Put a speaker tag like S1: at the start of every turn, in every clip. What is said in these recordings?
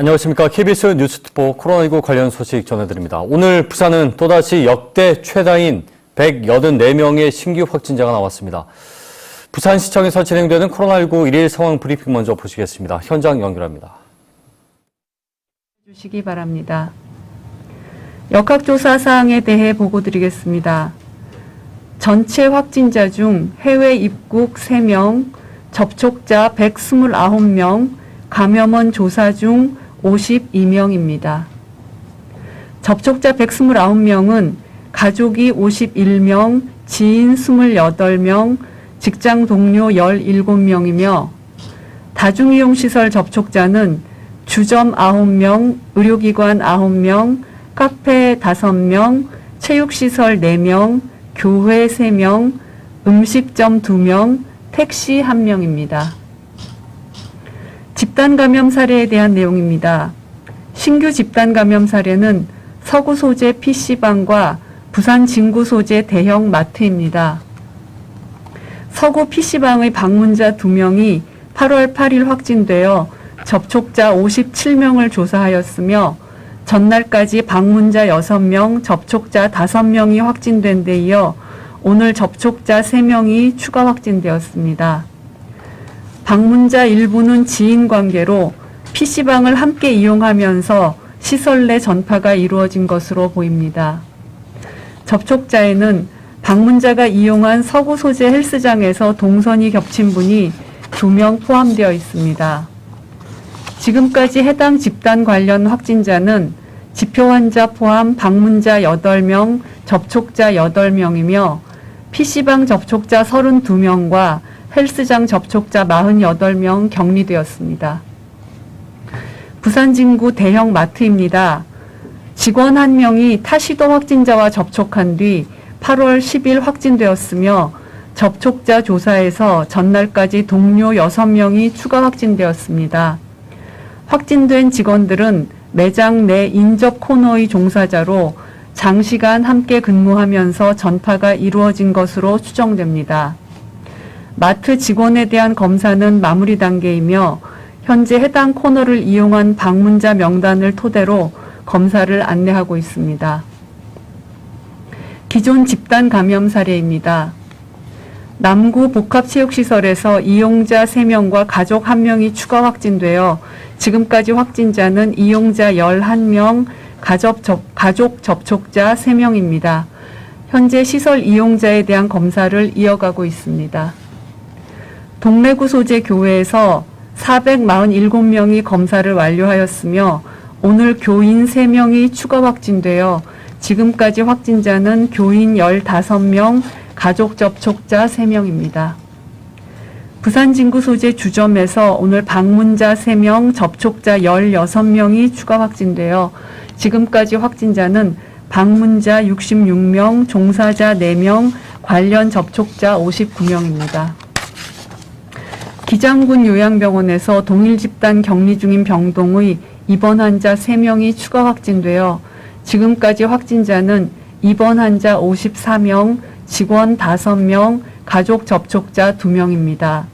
S1: 안녕하십니까. KBS 뉴스 특보 코로나19 관련 소식 전해드립니다. 오늘 부산은 또다시 역대 최다인 184명의 신규 확진자가 나왔습니다. 부산시청에서 진행되는 코로나19 일일 상황 브리핑 먼저 보시겠습니다. 현장 연결합니다.
S2: 주시기 바랍니다. 역학조사 사항에 대해 보고 드리겠습니다. 전체 확진자 중 해외 입국 3명, 접촉자 129명, 감염원 조사 중 52명입니다. 접촉자 129명은 가족이 51명, 지인 28명, 직장 동료 17명이며 다중이용시설 접촉자는 주점 9명, 의료기관 9명, 카페 5명, 체육시설 4명, 교회 3명, 음식점 2명, 택시 1명입니다. 집단 감염 사례에 대한 내용입니다. 신규 집단 감염 사례는 서구 소재 PC방과 부산 진구 소재 대형 마트입니다. 서구 PC방의 방문자 2명이 8월 8일 확진되어 접촉자 57명을 조사하였으며 전날까지 방문자 6명, 접촉자 5명이 확진된 데 이어 오늘 접촉자 3명이 추가 확진되었습니다. 방문자 일부는 지인 관계로 PC방을 함께 이용하면서 시설 내 전파가 이루어진 것으로 보입니다. 접촉자에는 방문자가 이용한 서구 소재 헬스장에서 동선이 겹친 분이 2명 포함되어 있습니다. 지금까지 해당 집단 관련 확진자는 지표 환자 포함 방문자 8명, 접촉자 8명이며 PC방 접촉자 32명과 헬스장 접촉자 48명 격리되었습니다. 부산 진구 대형 마트입니다. 직원 한 명이 타시도 확진자와 접촉한 뒤 8월 10일 확진되었으며 접촉자 조사에서 전날까지 동료 6명이 추가 확진되었습니다. 확진된 직원들은 매장 내 인접 코너의 종사자로 장시간 함께 근무하면서 전파가 이루어진 것으로 추정됩니다. 마트 직원에 대한 검사는 마무리 단계이며 현재 해당 코너를 이용한 방문자 명단을 토대로 검사를 안내하고 있습니다. 기존 집단 감염 사례입니다. 남구 복합체육시설에서 이용자 3명과 가족 1명이 추가 확진되어 지금까지 확진자는 이용자 11명, 가족, 접, 가족 접촉자 3명입니다. 현재 시설 이용자에 대한 검사를 이어가고 있습니다. 동래구 소재 교회에서 447명이 검사를 완료하였으며 오늘 교인 3명이 추가 확진되어 지금까지 확진자는 교인 15명, 가족 접촉자 3명입니다. 부산 진구 소재 주점에서 오늘 방문자 3명, 접촉자 16명이 추가 확진되어 지금까지 확진자는 방문자 66명, 종사자 4명, 관련 접촉자 59명입니다. 기장군 요양병원에서 동일 집단 격리 중인 병동의 입원 환자 3명이 추가 확진되어 지금까지 확진자는 입원 환자 54명, 직원 5명, 가족 접촉자 2명입니다.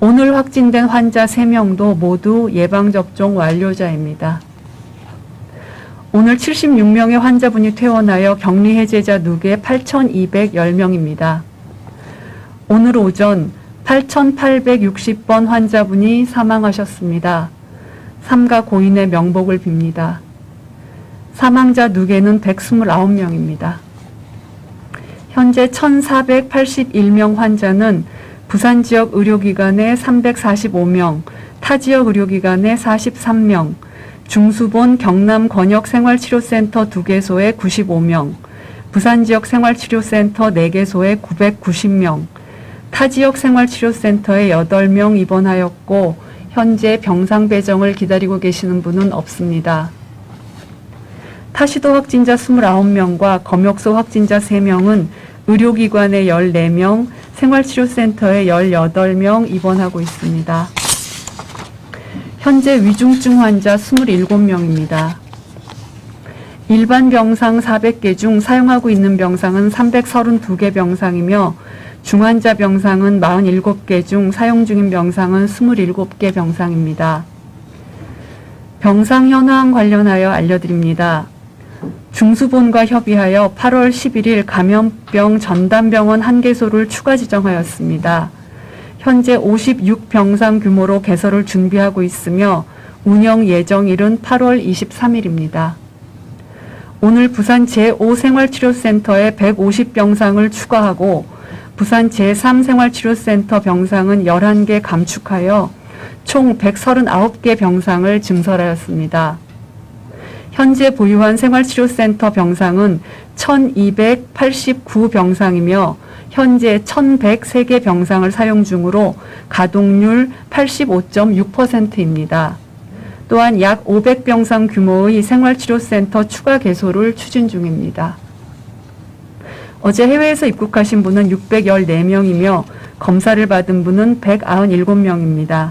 S2: 오늘 확진된 환자 3명도 모두 예방접종 완료자입니다. 오늘 76명의 환자분이 퇴원하여 격리 해제자 누계 8,210명입니다. 오늘 오전 8,860번 환자분이 사망하셨습니다. 삼가 고인의 명복을 빕니다. 사망자 누계는 129명입니다. 현재 1,481명 환자는 부산 지역 의료기관에 345명, 타 지역 의료기관에 43명, 중수본 경남 권역생활치료센터 2개소에 95명, 부산 지역 생활치료센터 4개소에 990명, 타 지역 생활치료센터에 8명 입원하였고 현재 병상 배정을 기다리고 계시는 분은 없습니다. 타시도 확진자 29명과 검역소 확진자 3명은 의료기관에 14명, 생활치료센터에 18명 입원하고 있습니다. 현재 위중증 환자 27명입니다. 일반 병상 400개 중 사용하고 있는 병상은 332개 병상이며 중환자 병상은 47개 중 사용 중인 병상은 27개 병상입니다. 병상 현황 관련하여 알려드립니다. 중수본과 협의하여 8월 11일 감염병 전담병원 한 개소를 추가 지정하였습니다. 현재 56병상 규모로 개설을 준비하고 있으며 운영 예정일은 8월 23일입니다. 오늘 부산 제5생활치료센터에 150병상을 추가하고 부산 제3생활치료센터 병상은 11개 감축하여 총 139개 병상을 증설하였습니다. 현재 보유한 생활치료센터 병상은 1289병상이며 현재 1103개 병상을 사용 중으로 가동률 85.6%입니다. 또한 약 500병상 규모의 생활치료센터 추가 개소를 추진 중입니다. 어제 해외에서 입국하신 분은 614명이며 검사를 받은 분은 197명입니다.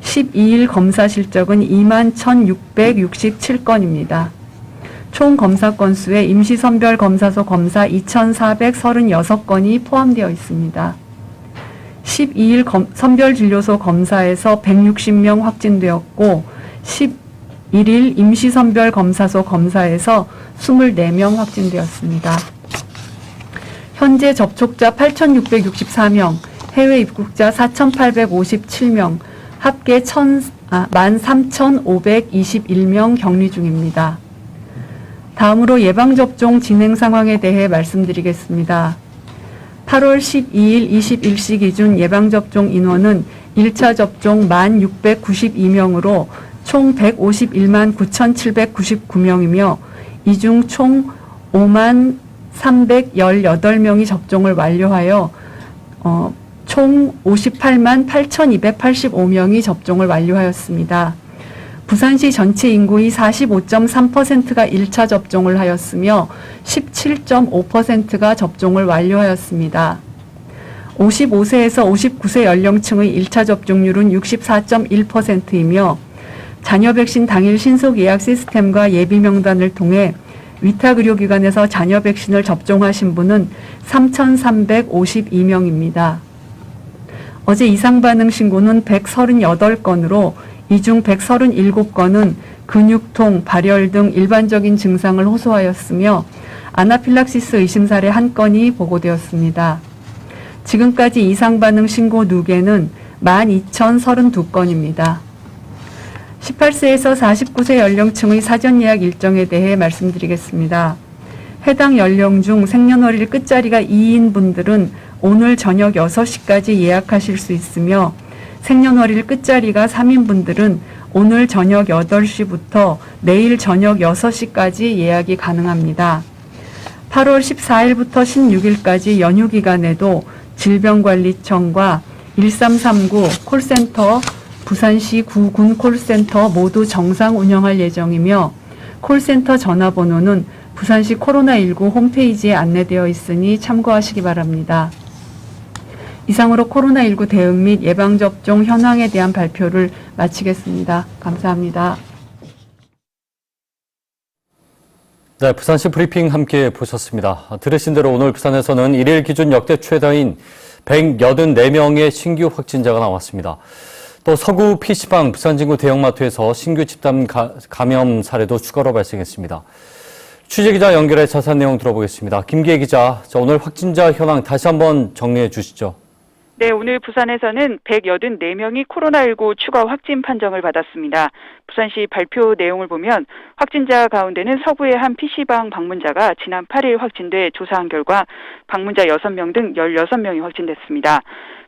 S2: 12일 검사 실적은 2만 1,667건입니다. 총 검사 건수에 임시선별 검사소 검사 2,436건이 포함되어 있습니다. 12일 검- 선별진료소 검사에서 160명 확진되었고 11일 임시선별 검사소 검사에서 24명 확진되었습니다. 현재 접촉자 8,664명, 해외 입국자 4,857명, 합계 1 아, 13,521명 격리 중입니다. 다음으로 예방접종 진행 상황에 대해 말씀드리겠습니다. 8월 12일 21시 기준 예방접종 인원은 1차 접종 1,692명으로 총 151만 9,799명이며 이중 총 5만 318명이 접종을 완료하여 어, 총 58만 8,285명이 접종을 완료하였습니다. 부산시 전체 인구의 45.3%가 1차 접종을 하였으며 17.5%가 접종을 완료하였습니다. 55세에서 59세 연령층의 1차 접종률은 64.1%이며 자녀 백신 당일 신속 예약 시스템과 예비 명단을 통해 위탁 의료기관에서 자녀 백신을 접종하신 분은 3,352명입니다. 어제 이상 반응 신고는 138건으로 이 중 137건은 근육통, 발열 등 일반적인 증상을 호소하였으며 아나필락시스 의심 사례 한 건이 보고되었습니다. 지금까지 이상 반응 신고 누계는 12,032건입니다. 18세에서 49세 연령층의 사전 예약 일정에 대해 말씀드리겠습니다. 해당 연령 중 생년월일 끝자리가 2인 분들은 오늘 저녁 6시까지 예약하실 수 있으며 생년월일 끝자리가 3인 분들은 오늘 저녁 8시부터 내일 저녁 6시까지 예약이 가능합니다. 8월 14일부터 16일까지 연휴 기간에도 질병관리청과 1339 콜센터 부산시 구군 콜센터 모두 정상 운영할 예정이며 콜센터 전화번호는 부산시 코로나19 홈페이지에 안내되어 있으니 참고하시기 바랍니다. 이상으로 코로나19 대응 및 예방접종 현황에 대한 발표를 마치겠습니다. 감사합니다.
S1: 네, 부산시 브리핑 함께 보셨습니다. 들으신 대로 오늘 부산에서는 일일 기준 역대 최다인 184명의 신규 확진자가 나왔습니다. 또 서구 PC방 부산진구 대형마트에서 신규 집단 가- 감염 사례도 추가로 발생했습니다. 취재기자 연결해 자세한 내용 들어보겠습니다. 김기혜 기자, 자, 오늘 확진자 현황 다시 한번 정리해 주시죠.
S3: 네, 오늘 부산에서는 184명이 코로나19 추가 확진 판정을 받았습니다. 부산시 발표 내용을 보면 확진자 가운데는 서구의 한 PC방 방문자가 지난 8일 확진돼 조사한 결과 방문자 6명 등 16명이 확진됐습니다.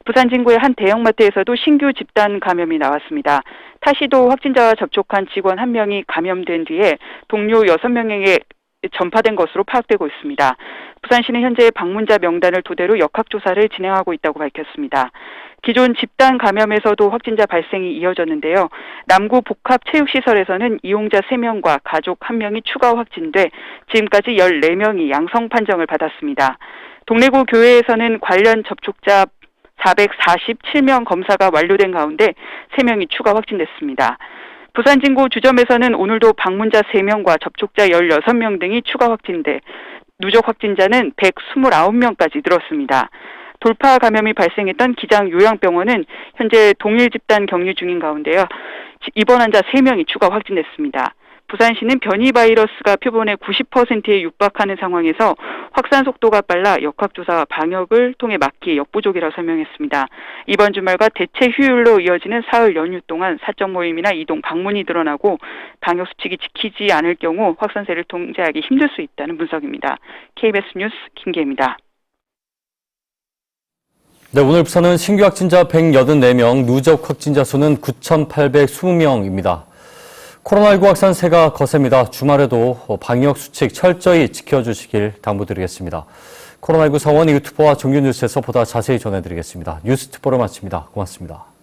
S3: 부산 진구의 한 대형마트에서도 신규 집단 감염이 나왔습니다. 타시도 확진자와 접촉한 직원 1명이 감염된 뒤에 동료 6명에게 전파된 것으로 파악되고 있습니다. 부산시는 현재 방문자 명단을 토대로 역학조사를 진행하고 있다고 밝혔습니다. 기존 집단 감염에서도 확진자 발생이 이어졌는데요. 남구 복합체육시설에서는 이용자 3명과 가족 1명이 추가 확진돼 지금까지 14명이 양성 판정을 받았습니다. 동래구 교회에서는 관련 접촉자 447명 검사가 완료된 가운데 3명이 추가 확진됐습니다. 부산 진구 주점에서는 오늘도 방문자 3명과 접촉자 16명 등이 추가 확진돼 누적 확진자는 129명까지 늘었습니다. 돌파 감염이 발생했던 기장 요양병원은 현재 동일 집단 격리 중인 가운데요. 입원 환자 3명이 추가 확진됐습니다. 부산시는 변이 바이러스가 표본의 90%에 육박하는 상황에서 확산 속도가 빨라 역학조사와 방역을 통해 막기 역부족이라고 설명했습니다. 이번 주말과 대체 휴일로 이어지는 사흘 연휴 동안 사적 모임이나 이동 방문이 늘어나고 방역 수칙이 지키지 않을 경우 확산세를 통제하기 힘들 수 있다는 분석입니다. KBS 뉴스 김계입니다.
S1: 네, 오늘 부산은 신규 확진자 184명, 누적 확진자 수는 9,820명입니다. 코로나19 확산세가 거셉니다. 주말에도 방역 수칙 철저히 지켜주시길 당부드리겠습니다. 코로나19 상원 유튜버와 종교 뉴스에서 보다 자세히 전해드리겠습니다. 뉴스 특보를 마칩니다. 고맙습니다.